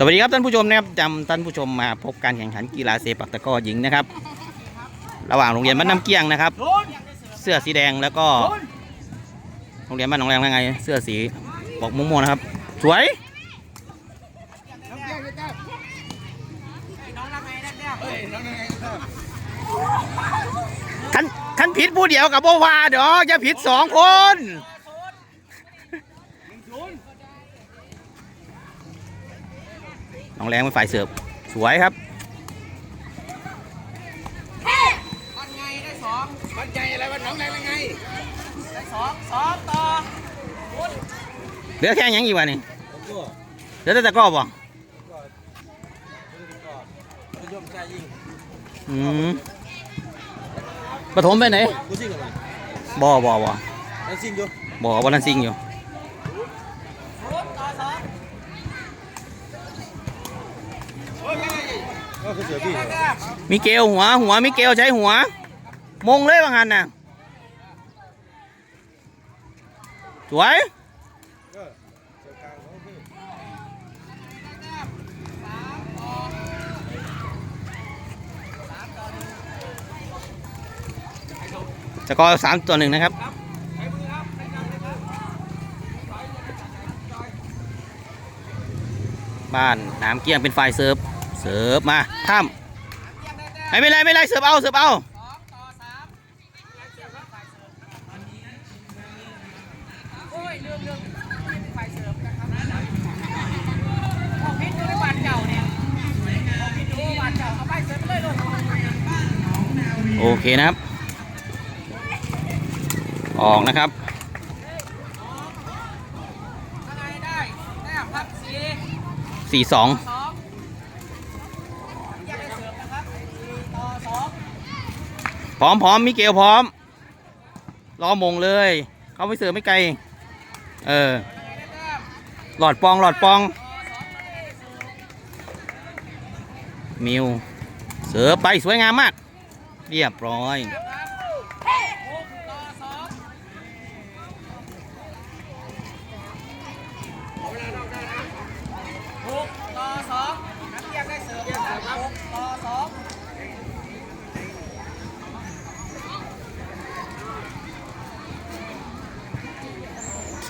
สวัสดีครับท่านผู้ชมนะครับจำท่านผู้ชมมาพบการแข่งขันกีฬาเซปักตะกร้อหญิงนะครับ ระหว่างโรงเรียนบ้านน้ำเกี้ยงนะครับ เสื้อสีแดงแล้วก็ โรงเรียนบ้านหนองแรงยังไง เสื้อสีบอกม่วงๆนะครับ สวยขันขันผิดผู้เดียวกับโบวาเดี๋ยวอย่าผิดสองคน น้องแรงเป็นฝ่ายเสิร์ฟสวยครับมันไงได้สองมันใจอะไรวันน้องแรงยังไงได้สองสองต่อเหลือแค่หยังอีกวะนี่ผมก็เหลือแต่ตะกร้อบ่ก็นิยมใจยิงอืมปฐมไปไหนกูซิ่งอะไรบ่บ่บ่นั่นซิ่งอยู่บ่วันนั้นซิงอยู่ ศูนย์ต่อสอง ก็คือเสือพี่ แต้ มมีเกลหัวหัวมีเกลใช้หัว มงเลยบางอันน่ะสวยก็เสือกลางของพี่สกอร์สามตัวหนึ่งนะครับบ้านน้ำเกี้ยงเป็นฝ่ายเสิร์ฟ เสิร์ฟมาข้ามไม่เป็นไรไม่เป็นไรเสิร์ฟเอาเสิร์ฟเอาโอ้ยลืมลืมเครับอกพิษด้วยบานเก่าเนี่ยอกโอเคนะครับ ออกนะครับสี่สี่สอง สองแยกได้เสิร์ฟนะครับสี่ต่อสอง พร้อมพร้อมมิเกลพร้อมรอมงเลย เขาไปเสือไม่ไกล เออ หลอดปองหลอดปอง มิว เสือไปสวยงามมาก เรียบร้อย ครับหกต่อสองหกต่อสองนักเรียนได้เสิร์ฟนะครับหกต่อสอง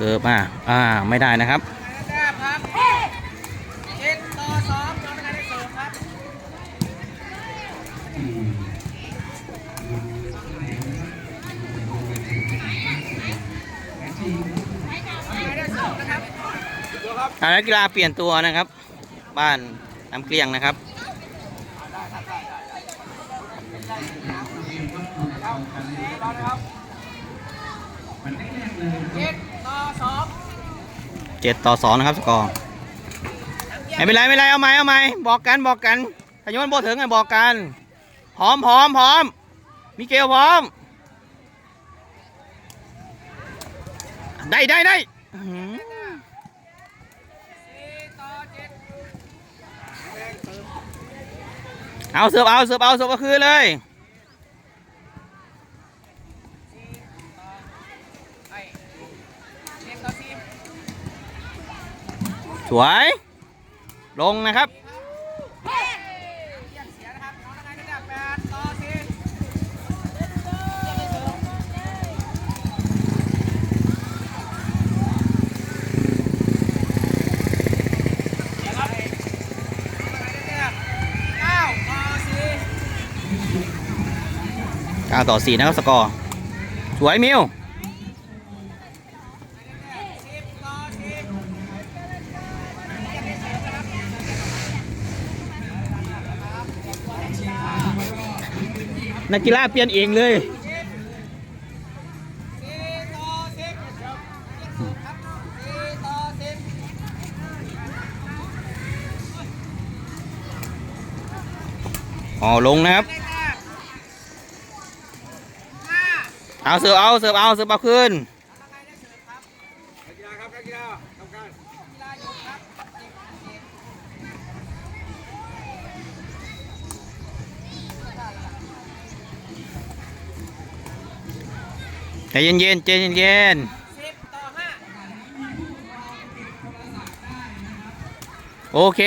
เสิร์ฟอ่าอ่าไม่ได้นะครับอานักกีฬาเปลี่ยนตัวนะครับ บ้านน้ำเกลียงนะครับเจ็ด เจ็ดต่อสองนะครับสกอร์ไม่เป็นไรไม่เป็นไรเอาไหมเอาไหมบอกกันบอกกันขยมันโบถึงไงบอกกันพร้อมพร้อมพร้อมมิเกลพร้อม ได้ได้ได้อื้อหือสี่ต่อเจ็ดเอาเสิร์ฟเอาเสิร์ฟเอาเสิร์ฟก็คือเลย ไอ้เจ็ดต่อสี่ สวย ลงนะครับเสียนะครับน้องเป็นไงได้แปดต่อสี่เก้าต่อสี่9ต่อ 4 นะครับ สกอร์ สวยมิว สิบต่อสี่ นักกีฬาเปลี่ยนเองเลยสี่ต่อสิบครับสี่ต่อสิบอ๋อลงนะครับ เอาเสิร์ฟเอาเสิร์ฟเอาเสิร์ฟเอาขึ้น ใจเย็นเย็นใจเย็นเย็นโอเค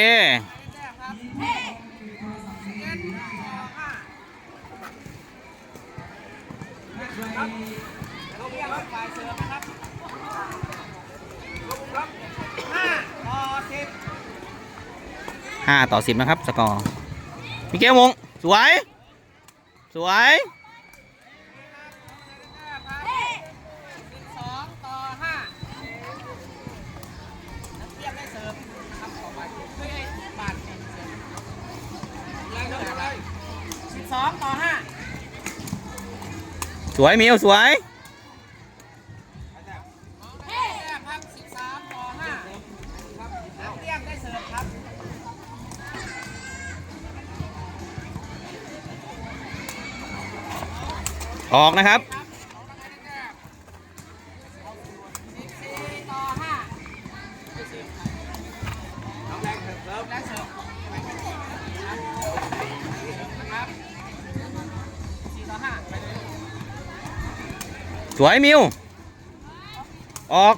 ห้าต่อสิบนะครับ สกอร์มิเกลวง สวย สวย สวยมิวสวย ออกนะครับ สวยมิว ออก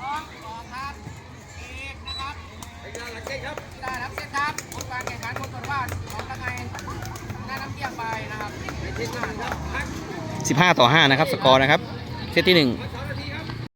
สิบห้าต่อห้านะครับ สกอร์นะครับ เซตที่หนึ่ง